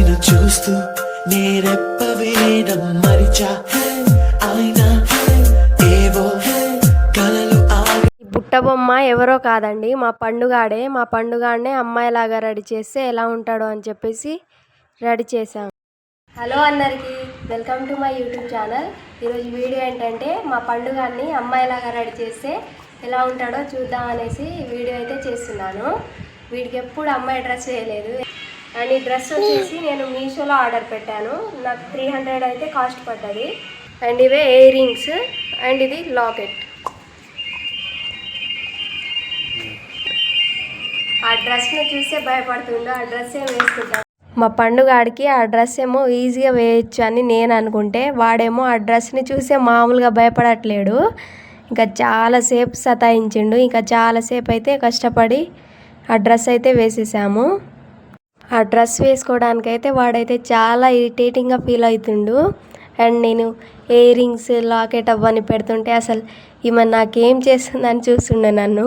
నిన్ను చూస్తూ నేరెప్ప వేయడం మరిచా? అయినా ఏవో కలలు బుట్ట బొమ్మ ఎవరో కాదండి మా పండుగాడే. మా పండుగాడే అమ్మాయిలాగా రెడీ చేస్తే ఎలా ఉంటాడో అని చెప్పేసి రెడీ చేశాం. హలో అందరికీ welcome to my YouTube channel. ఈరోజు వీడియో ఏంటంటే మా పండుగాన్ని అమ్మాయిలాగా రెడీ చేస్తే ఎలా ఉంటాడో చూద్దాం అనేసి వీడియో అయితే చేస్తున్నాను. వీడికి ఎప్పుడు అమ్మాయి డ్రెస్ వేయలేదు. అండ్ ఈ డ్రెస్ వచ్చేసి నేను మీషోలో ఆర్డర్ పెట్టాను. నాకు త్రీ హండ్రెడ్ అయితే కాస్ట్ పడ్డది. అండ్ ఇవే ఇయర్ రింగ్స్ అండ్ ఇది లాకెట్. ఆ డ్రెస్ని చూస్తే భయపడుతుండు ఆ డ్రెస్ ఏం వేసుకుంటాడు మా పండుగాడికి ఆ డ్రెస్ ఏమో ఈజీగా వేయచ్చు అని నేను అనుకుంటే వాడేమో ఆ డ్రెస్ని చూసే మామూలుగా భయపడట్లేడు. ఇంకా చాలాసేపు సతాయించిండు. ఇంకా చాలాసేపు అయితే కష్టపడి ఆ డ్రెస్ అయితే వేసేసాము. ఆ డ్రెస్ వేసుకోవడానికైతే వాడైతే చాలా ఇరిటేటింగ్గా ఫీల్ అవుతుండు. అండ్ నేను ఇయర్ రింగ్స్ లాకెట్ అవ్వని పెడుతుంటే అసలు ఈమె నాకేం చేస్తుందని చూస్తుండే నన్ను.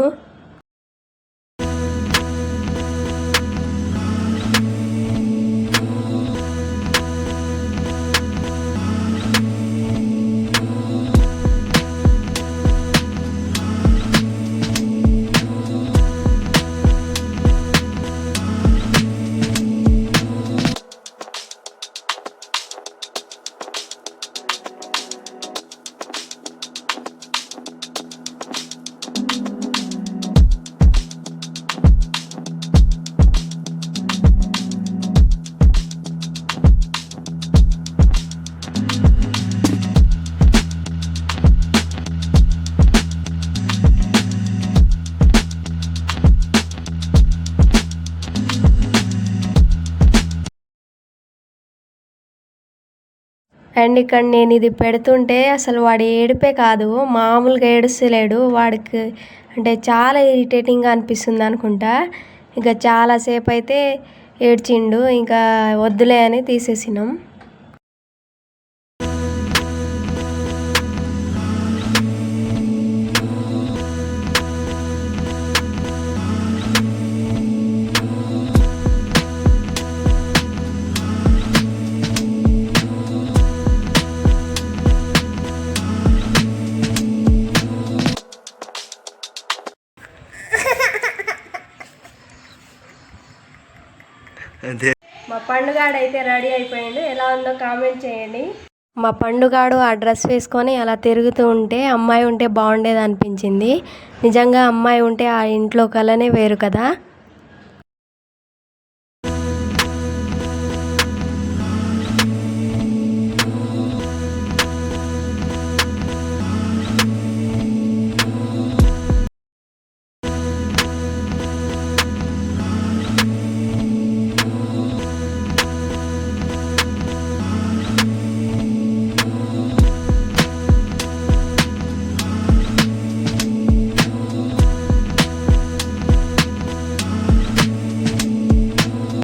అండ్ ఇక్కడ నేను ఇది పెడుతుంటే అసలు వాడు ఏడిపే కాదు మామూలుగా ఏడుస్తలేడు. వాడికి అంటే చాలా ఇరిటేటింగ్గా అనిపిస్తుంది అనుకుంటా. ఇంకా చాలాసేపు అయితే ఏడ్చిండు ఇంకా వద్దులే అని తీసేసినాం. మా పండుగాడు అయితే రెడీ అయిపోయిండు. ఎలా ఉందో కామెంట్ చేయండి. మా పండుగాడు ఆ డ్రెస్ వేసుకొని అలా తిరుగుతూ ఉంటే అమ్మాయి ఉంటే బాగుండేది అనిపించింది. నిజంగా అమ్మాయి ఉంటే ఆ ఇంట్లో కలనే వేరు కదా.